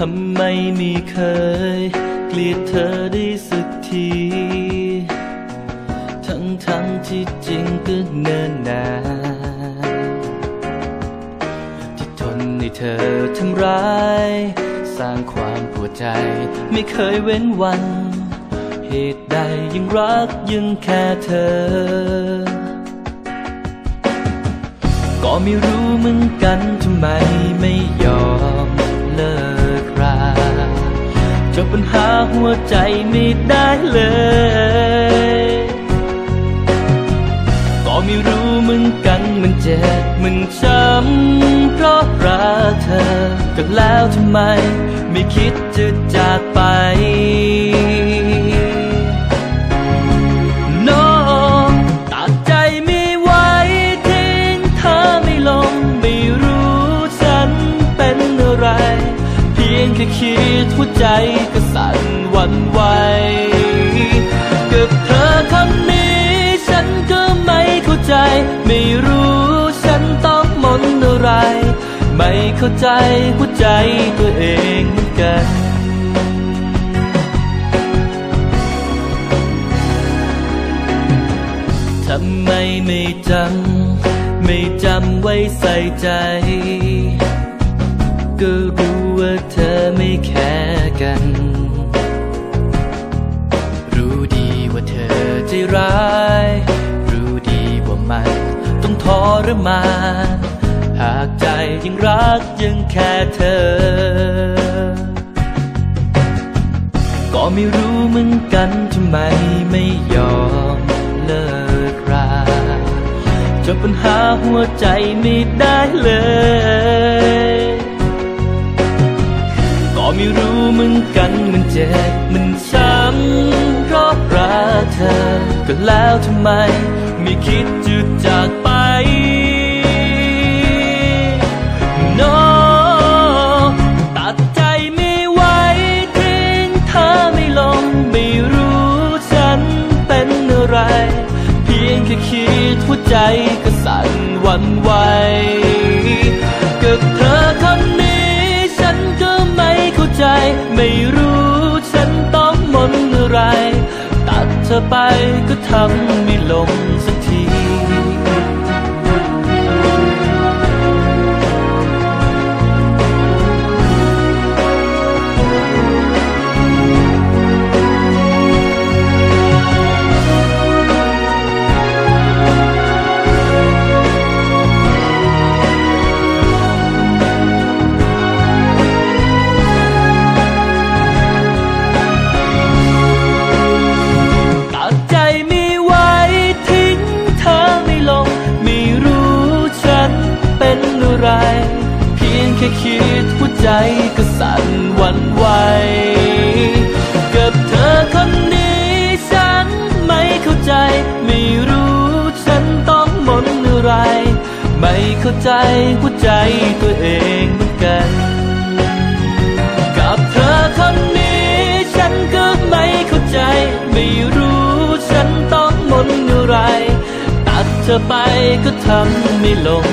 ทำไมไม่เคยเกลียดเธอได้สักที ทั้งทั้งที่จริงก็เนิ่นนานที่ทนให้เธอทำร้าย สร้างความ ใจ ไม่เคยเว้นวัน เหตุใดยังรักยังแค่เธอ ก็ไม่รู้เหมือนกันทำไมไม่ยอมเลิกราจบปัญหาหัวใจไม่ได้เลย ก็ไม่รู้เหมือนกันมันเจ็บมันช้ำเพราะรักเธอก็แล้วทำไม ไม่คิดจะจากไปน้ตัดใจไม่ไหวทิ้งเธอไม่ลง ไม่รู้ฉันเป็นอะไร เพียงแค่คิดหัวใจก็สั่นวันไหวกับเธอคำนี้ ฉันก็ไม่เข้าใจ ไม่รู้ฉันต้องมนอะไร ไม่เข้าใจหัวใจตัวเอง กัน ทำไมไม่จำ ไม่จำไว้ใส่ใจ ก็รู้ว่าเธอไม่แค่กัน รู้ดีว่าเธอใจร้าย รู้ดีว่ามันต้องทรมานหากใจยังรักยังแค่เธอ ไม่รู้เหมือนกันทำไมไม่ยอมเลิกราจบปัญหาหัวใจไม่ได้เลย ก็ไม่รู้เหมือนกันมันเจ็บมันช้ำเพราะรักเธอ ก็แล้วทำไมไม่คิดจะจากไป หัวใจก็สั่นหวันไหวกับเธอคำนี้ ฉันก็ไม่เข้าใจ ไม่รู้ฉันต้องมนอะไร ตัดเธอไปก็ทำไม่ลง ค่คิดหัวใจก็สั่นหวันไหวกับเธอคนนี้ฉันไม่เข้าใจ ไม่รู้ฉันต้องมนอะไร ไม่เข้าใจหัวใจตัวเองเหมือนกัน กับเธอคนนี้ฉันก็ไม่เข้าใจ ไม่รู้ฉันต้องมนอะไร ตัดเธอไปก็ทำไม่ลง